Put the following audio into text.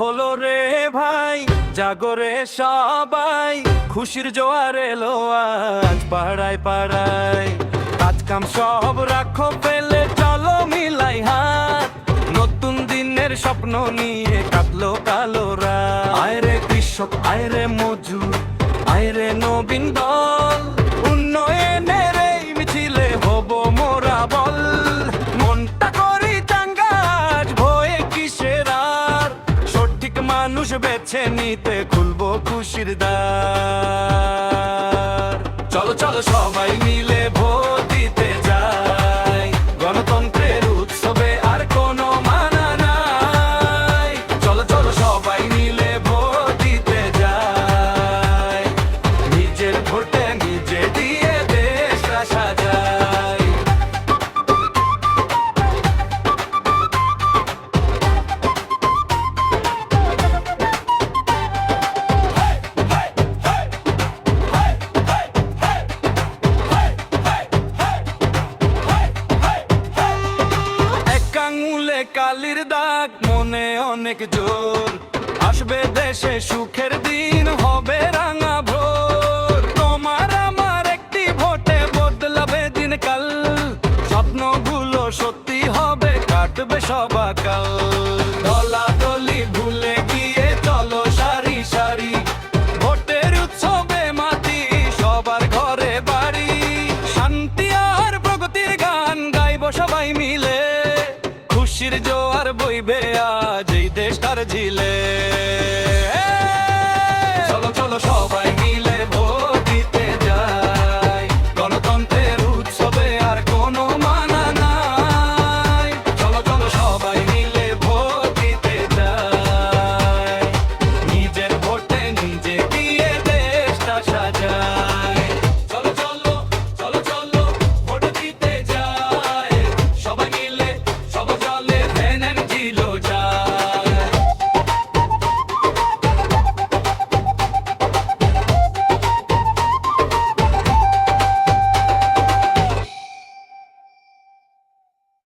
হলো রে ভাই জাগরে সবাই, খুশির জোয়ার এলো আজ পাড়ায় পাড়ায়। কাজ কাম সব রাখো পেলে চলো মিলাই হাত। নতুন দিনের স্বপ্ন নিয়ে কাটলো কালো রাত। আয় রে কৃষক, আয় রে মজুর, আয় রে নবীন দল, উন্নয়নের মানুষ বেছে নিতে খুলবো খুশির দ্বার। চলো চলো সবাই মিলে কালির দাগ মনে অনেক জোর। আসবে দেশে সুখের দিন, হবে রাঙা ভোর। তোমার আমার একটি ভোটে বদলাবে দিন কাল স্বপ্নগুলো সত্যি হবে, কাটবে সবাকাল দলা দলি ভুলে খুশির জোয়ার বইবে আজ এই দেশটার ঝিলে।